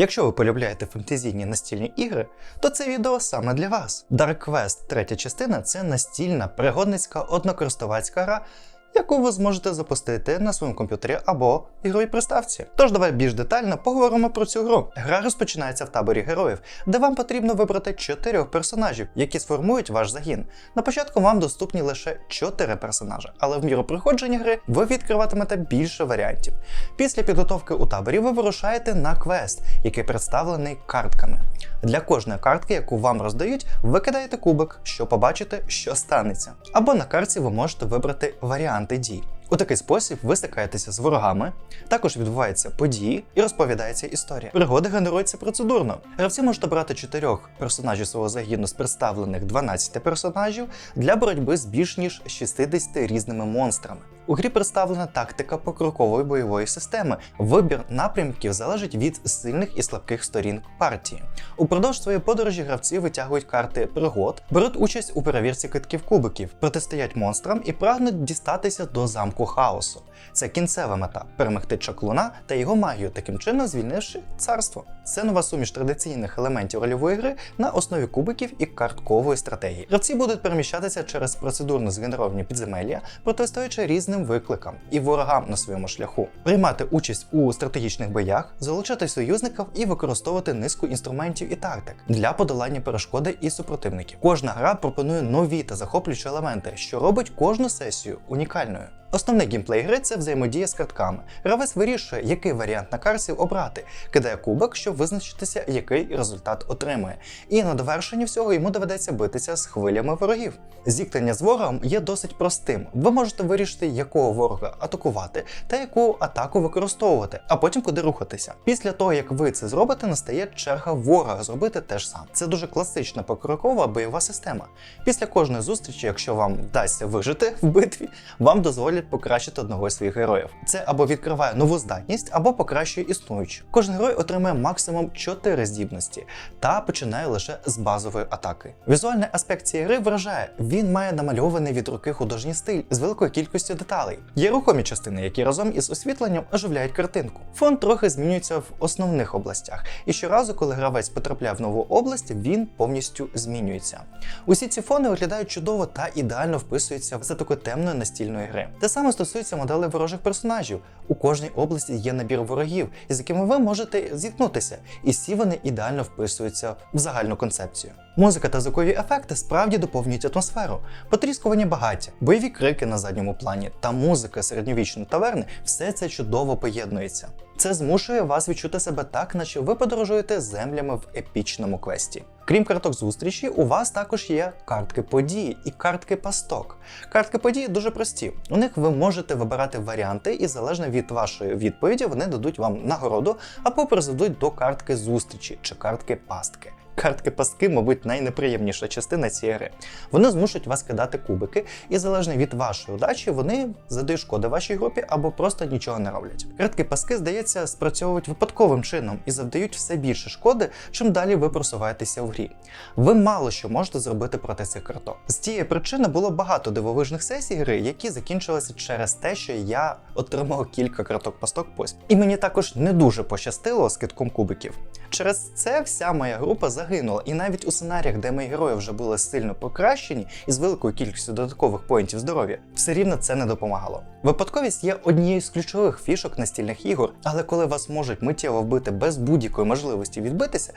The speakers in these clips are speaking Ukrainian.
Якщо ви полюбляєте фентезійні настільні ігри, то це відео саме для вас. Dark Quest третя частина це настільна пригодницька однокористувацька гра, яку ви зможете запустити на своєму комп'ютері або ігровій приставці. Тож давай більш детально поговоримо про цю гру. Гра розпочинається в таборі героїв, де вам потрібно вибрати чотирьох персонажів, які сформують ваш загін. На початку вам доступні лише чотири персонажі, але в міру проходження гри ви відкриватимете більше варіантів. Після підготовки у таборі ви вирушаєте на квест, який представлений картками. Для кожної картки, яку вам роздають, ви кидаєте кубик, щоб побачити, що станеться. Або на картці ви можете вибрати варіанти дій. У такий спосіб ви стикаєтеся з ворогами, також відбуваються події і розповідається історія. Пригоди генеруються процедурно. Гравці можуть обрати чотирьох персонажів свого загіну з представлених 12 персонажів для боротьби з більш ніж 60 різними монстрами. У грі представлена тактика покрокової бойової системи. Вибір напрямків залежить від сильних і слабких сторін партії. Упродовж своєї подорожі гравці витягують карти пригод, беруть участь у перевірці китків кубиків, протистоять монстрам і прагнуть дістатися до замку хаосу. Це кінцева мета перемогти чаклуна та його магію, таким чином звільнивши царство. Це нова суміш традиційних елементів рольової гри на основі кубиків і карткової стратегії. Гравці будуть переміщатися через процедурно згенеровані підземелля, протистоячи різним викликам і ворогам на своєму шляху, приймати участь у стратегічних боях, залучати союзників і використовувати низку інструментів і тактик для подолання перешкоди і супротивників. Кожна гра пропонує нові та захоплюючі елементи, що робить кожну сесію унікальною. Основний геймплей гри це взаємодія з картками. Гравець вирішує, який варіант на карті обрати, кидає кубок, щоб визначитися, який результат отримує. І на довершенні всього йому доведеться битися з хвилями ворогів. Зіткнення з ворогом є досить простим. Ви можете вирішити, якого ворога атакувати та яку атаку використовувати, а потім куди рухатися. Після того, як ви це зробите, настає черга ворога зробити те ж саме. Це дуже класична покрокова бойова система. Після кожної зустрічі, якщо вам вдасться вижити в битві, вам дозволять покращити одного з своїх героїв. Це або відкриває нову здатність, або покращує існуючу. Кожен герой отримує максимум 4 здібності та починає лише з базової атаки. Візуальний аспект цієї гри вражає. Він має намальований від руки художній стиль з великою кількістю деталей. Є рухомі частини, які разом із освітленням оживляють картинку. Фон трохи змінюється в основних областях, і щоразу, коли гравець потрапляє в нову область, він повністю змінюється. Усі ці фони виглядають чудово та ідеально вписуються за такої темної настільної гри. Саме стосується моделей ворожих персонажів. У кожній області є набір ворогів, із якими ви можете зіткнутися, і всі вони ідеально вписуються в загальну концепцію. Музика та звукові ефекти справді доповнюють атмосферу, потріскування багаття, бойові крики на задньому плані та музика середньовічної таверни все це чудово поєднується. Це змушує вас відчути себе так, наче ви подорожуєте землями в епічному квесті. Крім карток зустрічі, у вас також є картки події і картки пасток. Картки події дуже прості. У них ви можете вибирати варіанти, і залежно від вашої відповіді вони дадуть вам нагороду або призведуть до картки зустрічі чи картки пастки. Картки пастки, мабуть, найнеприємніша частина цієї гри. Вони змушують вас кидати кубики, і залежно від вашої удачі, вони задають шкоди вашій групі або просто нічого не роблять. Картки пастки, здається, спрацьовують випадковим чином і завдають все більше шкоди, чим далі ви просуваєтеся в грі. Ви мало що можете зробити проти цих карток. З цієї причини було багато дивовижних сесій гри, які закінчилися через те, що я отримав кілька карток пасток поспіль. І мені також не дуже пощастило з китком кубиків. Через це вся моя група загинула, і навіть у сценаріях, де мої герої вже були сильно покращені і з великою кількістю додаткових поінтів здоров'я, все рівно це не допомагало. Випадковість є однією з ключових фішок настільних ігор, але коли вас можуть миттєво вбити без будь-якої можливості відбитися.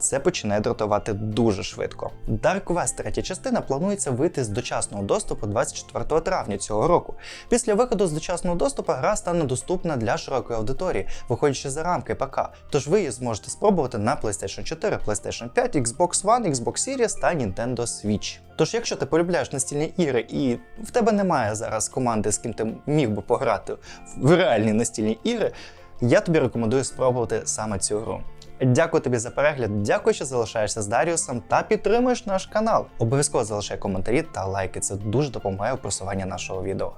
Це починає дратувати дуже швидко. Dark Quest третя частина планується вийти з дочасного доступу 24 травня цього року. Після виходу з дочасного доступу гра стане доступна для широкої аудиторії, виходячи за рамки ПК. Тож ви її зможете спробувати на PlayStation 4, PlayStation 5, Xbox One, Xbox Series та Nintendo Switch. Тож, якщо ти полюбляєш настільні ігри і в тебе немає зараз команди, з ким ти міг би пограти в реальні настільні ігри, я тобі рекомендую спробувати саме цю гру. Дякую тобі за перегляд, дякую, що залишаєшся з Даріусом та підтримуєш наш канал. Обов'язково залишай коментарі та лайки, це дуже допомагає у просуванні нашого відео.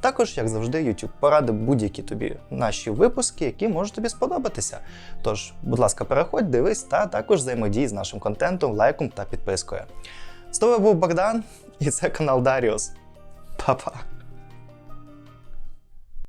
Також, як завжди, YouTube порадив будь-які тобі наші випуски, які можуть тобі сподобатися. Тож, будь ласка, переходь, дивись та також взаємодій з нашим контентом, лайком та підпискою. З тобою був Богдан, і це канал Даріус. Па-па!